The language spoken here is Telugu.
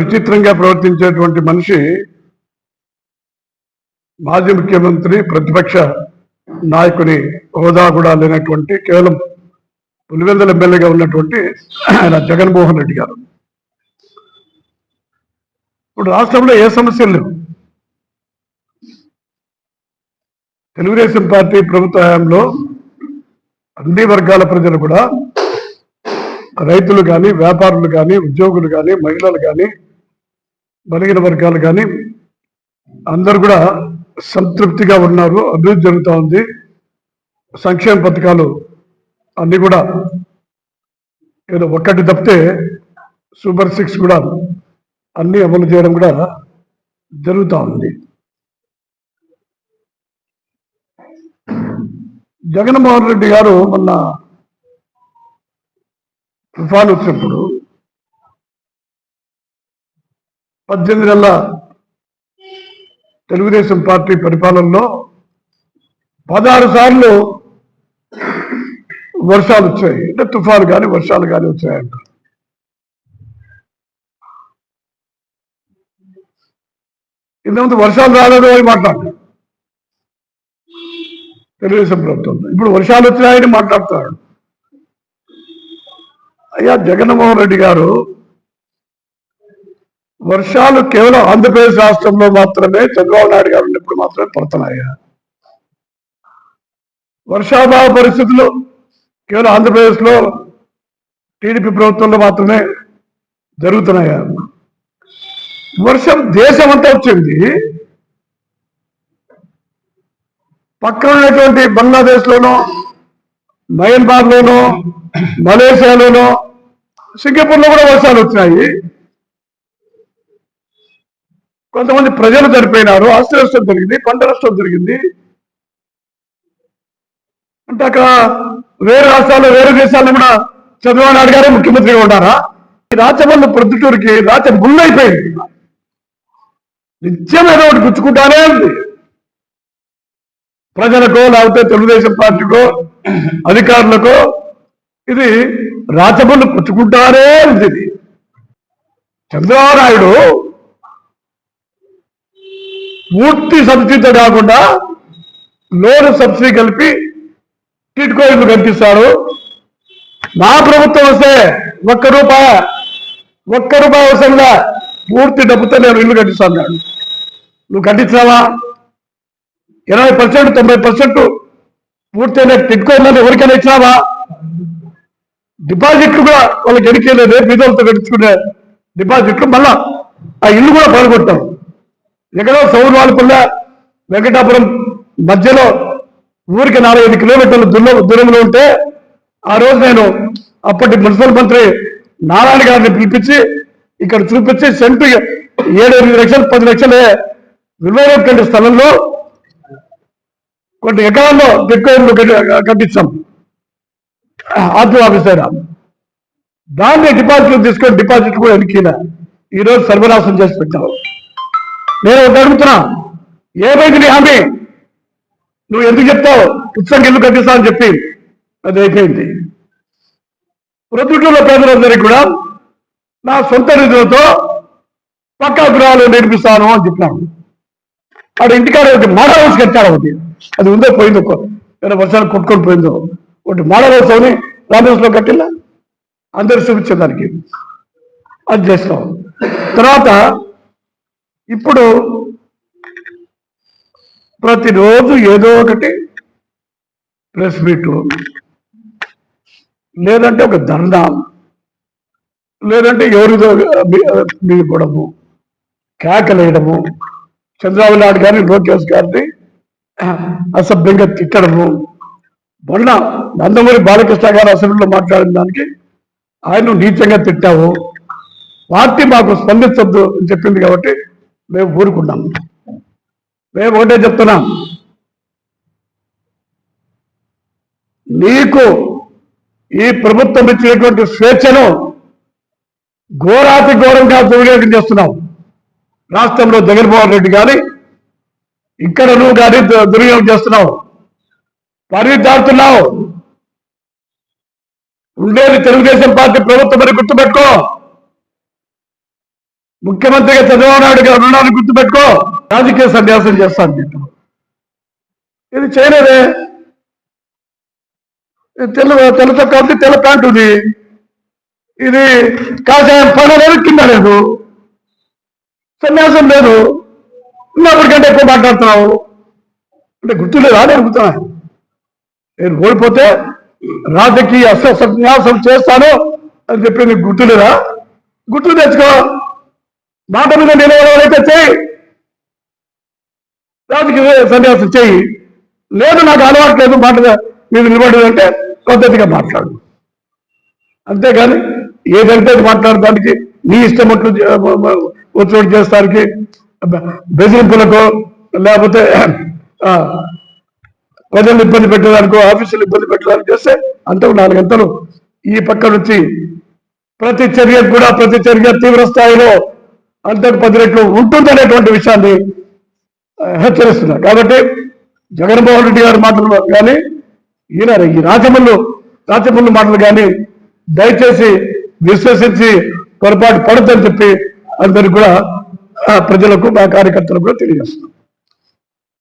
విచిత్రంగా ప్రవర్తించేటువంటి మనిషి మాజీ ముఖ్యమంత్రి ప్రతిపక్ష నాయకుని హోదా కూడా లేనటువంటి కేవలం పులివెందల ఎమ్మెల్యేగా ఉన్నటువంటి ఆయన జగన్మోహన్ రెడ్డి గారు. ఇప్పుడు రాష్ట్రంలో ఏ సమస్యలు లేవు. తెలుగుదేశం పార్టీ ప్రభుత్వ హయాంలో అన్ని వర్గాల ప్రజలు కూడా రైతులు కానీ వ్యాపారులు కానీ ఉద్యోగులు కానీ మహిళలు కానీ బలిగిన వర్గాలు కానీ అందరు కూడా సంతృప్తిగా ఉన్నారు అభివృద్ధి జరుగుతూ ఉంది. సంక్షేమ పథకాలు అన్నీ కూడా ఏదో ఒక్కటి తప్పితే సూపర్ సిక్స్ కూడా అన్నీ అమలు చేయడం కూడా జరుగుతూ ఉంది. జగన్మోహన్ రెడ్డి గారు మొన్న తుఫాన్ వచ్చినప్పుడు పద్దెనిమిది నెలల తెలుగుదేశం పార్టీ పరిపాలనలో పదహారు సార్లు వర్షాలు వచ్చాయి. అంటే తుఫాను కానీ వర్షాలు కానీ వచ్చాయంట. ఇంతకుముందు వర్షాలు రాలేదు అని మాట్లాడు తెలుగుదేశం ప్రభుత్వం. ఇప్పుడు వర్షాలు వచ్చినాయని మాట్లాడతాడు అయ్యా జగన్మోహన్ రెడ్డి గారు వర్షాలు కేవలం ఆంధ్రప్రదేశ్ రాష్ట్రంలో మాత్రమే చంద్రబాబు నాయుడు గారు ఉన్నప్పుడు మాత్రమే పడుతున్నాయా. వర్షాభావ పరిస్థితులు కేవలం ఆంధ్రప్రదేశ్లో టీడీపీ ప్రభుత్వంలో మాత్రమే జరుగుతున్నాయా. వర్షం దేశం అంతా వచ్చింది. పక్కన ఉన్నటువంటి బంగ్లాదేశ్ లోనో మయన్మార్ మలేషియాలోనో కూడా వర్షాలు వచ్చినాయి. కొంతమంది ప్రజలు చనిపోయినారు ఆస్తి నష్టం జరిగింది పంట నష్టం జరిగింది. అంటే అక్కడ వేరే రాష్ట్రాల్లో వేరే దేశాల్లో కూడా చంద్రబాబు నాయుడు గారే ముఖ్యమంత్రిగా ఉన్నారా ఈ రాచమల్లి ప్రొద్దుటూరుకి రాచ ముళ్ళైపోయింది నిత్యం ఏదో ఒకటి గుచ్చుకుంటానే ఉంది. ప్రజలకో లేకపోతే తెలుగుదేశం పార్టీకో అధికారులకో ఇది రాచమల్లి పుచ్చుకుంటారే ఉంది. చంద్రబాబు నాయుడు పూర్తి సబ్సిడీతో కాకుండా లోన్ సబ్సిడీ కలిపి టిట్కో ఇల్లు కనిపిస్తారు. నా ప్రభుత్వం వస్తే ఒక్క రూపాయ ఒక్క రూపాయి అవసరంగా పూర్తి డబ్బుతో నేను ఇల్లు కట్టిస్తాను. నువ్వు కట్టించావా ఇరవై పర్సెంట్ తొంభై పర్సెంట్ పూర్తయిన టిట్కో ఇల్లు ఎవరికైనా ఇచ్చినావా? డిపాజిట్లు కూడా వాళ్ళకి ఎడికేలేదు బీదలతో కట్టించుకునే డిపాజిట్లు మళ్ళా ఆ ఇల్లు కూడా పడగొట్టాం ఎక్కడో సౌరవాళ్ళపల్ల వెంకటాపురం మధ్యలో ఊరికి నాలుగైదు కిలోమీటర్ల దూరం దూరంలో ఉంటే ఆ రోజు నేను అప్పటి మున్సిపల్ మంత్రి నారాయణ గారిని పిలిపించి ఇక్కడ చూపించి సెంటు ఏడు ఎనిమిది లక్షలు పది లక్షలే విలువైనటువంటి స్థలంలో కొన్ని ఎకరాల్లో ఎక్కువ కట్టించాం. ఆర్థిక ఆఫీసర్ దాన్ని డిపాజిట్లు తీసుకొని డిపాజిట్ కూడా ఎన్నికల ఈ రోజు సర్వనాశం చేసి పెట్టాము నేను ఒకటి అడుగుతున్నా. ఏమైంది నీ హామీ? నువ్వు ఎందుకు చెప్తావు? ఉత్సవం ఎందుకు కట్టిస్తా అని చెప్పి. అది అయిపోయింది. ప్రొద్దుటూరులో పేదలందరికీ కూడా నా సొంత నిధులతో పక్కా గృహాలు నేర్పిస్తాను అని చెప్పినాను ఆడ ఇంటికాడ ఒకటి మోడల్ హౌస్ కట్టాడు ఒకటి. అది ఉందో పోయిందో ఏదైనా వర్షాలు కొట్టుకొని పోయిందో. ఒకటి మోడల్ హౌస్ అని రామేశ్వరంలో కట్టిలా అందరు చూపించే దానికి అది చేస్తాం. తర్వాత ఇప్పుడు ప్రతిరోజు ఏదో ఒకటి ప్రెస్ మీట్ లేదంటే ఒక దండా. లేదంటే ఎవరిదో మిగిపోవడము కేకలేయడము. చంద్రబాబు నాయుడు గారిని లోకేష్ గారిని అసభ్యంగా తిట్టడము. మొన్న నందమూరి బాలకృష్ణ గారు అసెంబ్లీలో మాట్లాడిన దానికి ఆయన నీచంగా తిట్టావు. పార్టీ మాకు స్పందించద్దు అని చెప్పింది కాబట్టి మేము ఊరుకున్నాం మేము ఒకటే చెప్తున్నాం. నీకు ఈ ప్రభుత్వం ఇచ్చినటువంటి స్వేచ్ఛను ఘోరాతి ఘోరంగా దుర్వినియోగం చేస్తున్నావు రాష్ట్రంలో జగన్మోహన్ రెడ్డి కానీ ఇక్కడ నువ్వు కానీ దుర్వినియోగం చేస్తున్నావు పరిదాడుతున్నావు ఉండేది తెలుగుదేశం పార్టీ ప్రభుత్వం అని గుర్తుపెట్టుకో. ముఖ్యమంత్రిగా చంద్రబాబు నాయుడు గారు రుణాన్ని గుర్తుపెట్టుకో. రాజకీయ సన్యాసం చేస్తాను చెప్పు ఇది చేయలేదే. ఇది తెల్ల తెల్లతో కలిసి తెల్ల ప్యాంట్ ఉంది ఇది కాషాయం పైన లేదు కింద లేదు. సన్యాసం లేదు. ఉన్నప్పటికంటే ఎక్కువ మాట్లాడుతున్నావు. అంటే గుర్తు లేదా అడుగుతున్నా. నేను ఓడిపోతే రాజకీయ అసన్యాసం చేస్తాను అని చెప్పి నీకు గుర్తులేదా? గుర్తులు గుర్తు తెచ్చుకో. మాట మీద నిలబడైతే చేయి రాజకీయ సన్యాసం చేయి లేదు నాకు అలవాటు లేదు మాట మీద నిలబడదంటే పద్ధతిగా మాట్లాడు. అంతేగాని ఏదంటే అది మాట్లాడటానికి నీ ఇష్టం ఒట్లు ఒత్తిడి చేస్తానికి బెదిరింపులకు లేకపోతే ప్రజలు ఇబ్బంది పెట్టడానికో ఆఫీసులు ఇబ్బంది పెట్టడానికి చేస్తే అంతకు నాలుగంతలు. ఈ పక్క నుంచి ప్రతి చర్య కూడా ప్రతి చర్య తీవ్ర స్థాయిలో అంతటి పది రెట్లు ఉంటుందనేటువంటి విషయాన్ని హెచ్చరిస్తున్నారు. కాబట్టి జగన్మోహన్ రెడ్డి గారి మాటలు కానీ ఈయన ఈ రాజమల్లు రాజమల్లు మాటలు కానీ దయచేసి విశ్వసించి పొరపాటు పడద్దని చెప్పి అందరికి కూడా ప్రజలకు మా కార్యకర్తలకు కూడా తెలియజేస్తున్నాం.